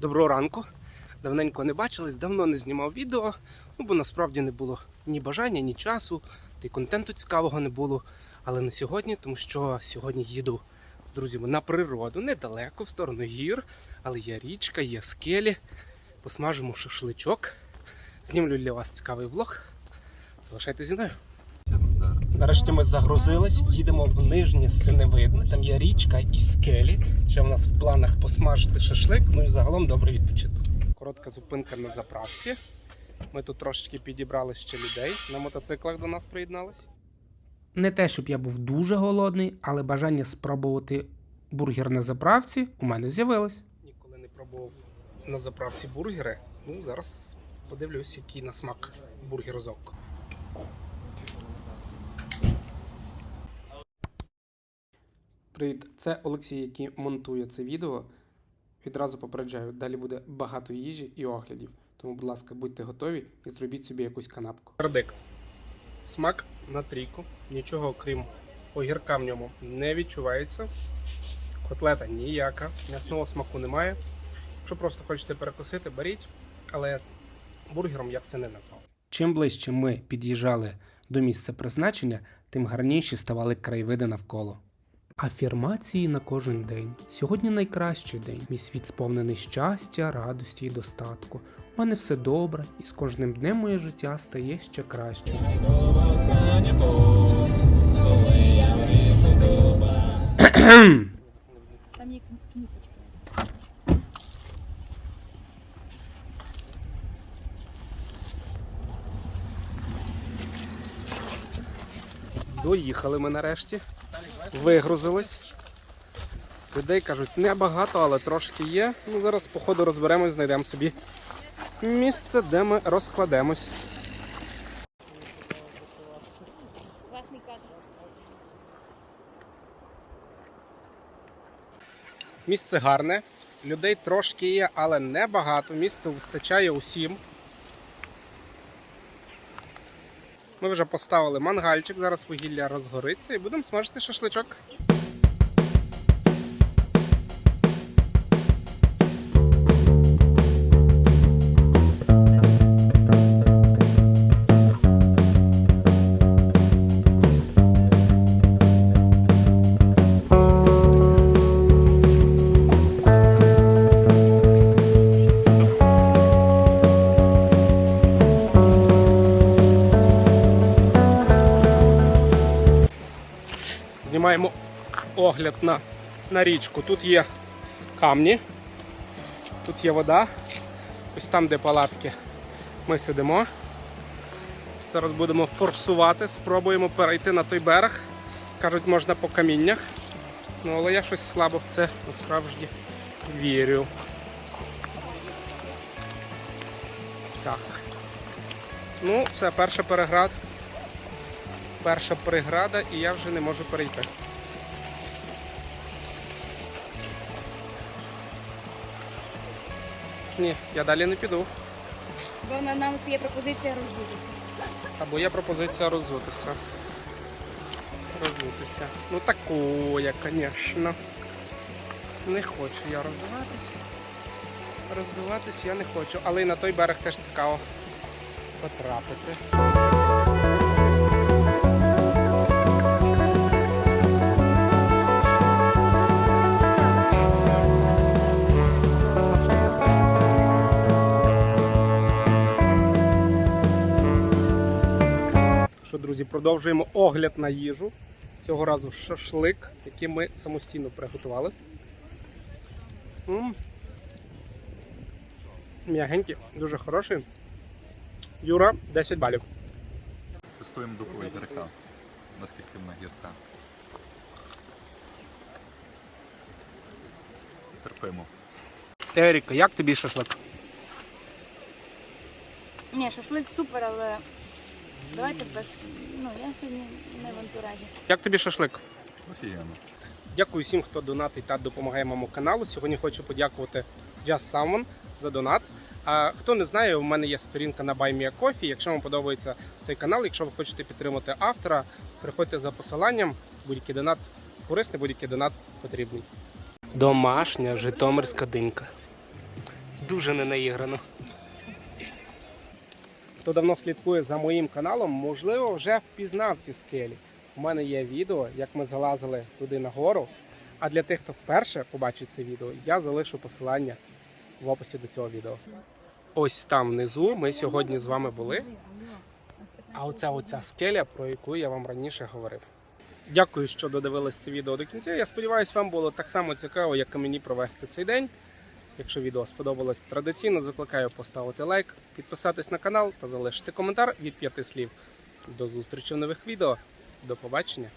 Доброго ранку. Давненько не бачились, давно не знімав відео, ну бо насправді не було ні бажання, ні часу, та й контенту цікавого не було. Але не сьогодні, тому що сьогодні їду з друзями на природу, недалеко, в сторону гір, але є річка, є скелі. Посмажимо шашличок. Знімлю для вас цікавий влог. Залишайтеся зі мною. Нарешті ми загрузились, їдемо в нижнє Синевидне, там є річка і скелі. Ще в нас в планах посмажити шашлик, ну і загалом добре відпочити. Коротка зупинка на заправці. Ми тут трошечки підібрали ще людей. На мотоциклах до нас приєднались. Не те, щоб я був дуже голодний, але бажання спробувати бургер на заправці у мене з'явилось. Ніколи не пробував на заправці бургери. Ну, зараз подивлюсь, який на смак бургер зок. Привіт, це Олексій, який монтує це відео. Відразу попереджаю, далі буде багато їжі і оглядів. Тому, будь ласка, будьте готові і зробіть собі якусь канапку. Вердикт. Смак на трійку. Нічого окрім огірка в ньому не відчувається. Котлета ніяка, м'ясного смаку немає. Якщо просто хочете перекусити, беріть, але бургером я б це не назвав. Чим ближче ми під'їжджали до місця призначення, тим гарніші ставали краєвиди навколо. Афірмації на кожен день. Сьогодні найкращий день. Мій світ сповнений щастя, радості і достатку. У мене все добре, і з кожним днем моє життя стає ще краще. Там є кніпочка. Доїхали ми нарешті. Вигрузились. Людей кажуть, небагато, але трошки є. Ну, зараз, по ходу, розберемось, знайдемо собі місце, де ми розкладемось. Місце гарне, людей трошки є, але небагато. Місця вистачає усім. Ми вже поставили мангальчик, зараз вугілля розгориться і будемо смажити шашличок. Знімаємо огляд на, на річку. Тут є камні, тут є вода. Ось там, де палатки, ми сидимо. Зараз будемо форсувати, спробуємо перейти на той берег. Кажуть, можна по каміннях. Ну, але я щось слабо в це насправді вірю. Так. Ну, це перша переград. Перша преграда і я вже не можу перейти. Ні, я далі не піду. Бо на нам є пропозиція роздутися. Або є пропозиція роззутися. Роззутися. Ну такое, звісно. Не хочу я розвиватись. Розвиватись я не хочу. Але і на той берег теж цікаво потрапити. Друзі, продовжуємо огляд на їжу. Цього разу шашлик, який ми самостійно приготували. М'ягенький, дуже хороший. Юра, 10 балів. Тестуємо дупу гірка. Наскільки вона гірка. Терпимо. Еріка, як тобі шашлик? Ні, шашлик супер, але давайте без. Ну, я сьогодні не в антуражі. Як тобі шашлик? Офігенно. Дякую всім, хто донатить та допомагає моєму каналу. Сьогодні хочу подякувати Just Salmon за донат. А хто не знає, у мене є сторінка на BuyMeACoffee. Якщо вам подобається цей канал, якщо ви хочете підтримати автора, приходьте за посиланням. Будь-який донат корисний, будь-який донат потрібний. Домашня житомирська динька. Дуже ненаіграно. Хто давно слідкує за моїм каналом, можливо, вже впізнав ці скелі. У мене є відео, як ми залазили туди нагору. А для тих, хто вперше побачить це відео, я залишу посилання в описі до цього відео. Ось там внизу ми сьогодні з вами були. А оця оця скеля, про яку я вам раніше говорив. Дякую, що додивились це відео до кінця. Я сподіваюся, вам було так само цікаво, як і мені провести цей день. Якщо відео сподобалось традиційно, закликаю поставити лайк, підписатись на канал та залишити коментар від п'яти слів. До зустрічі в нових відео. До побачення!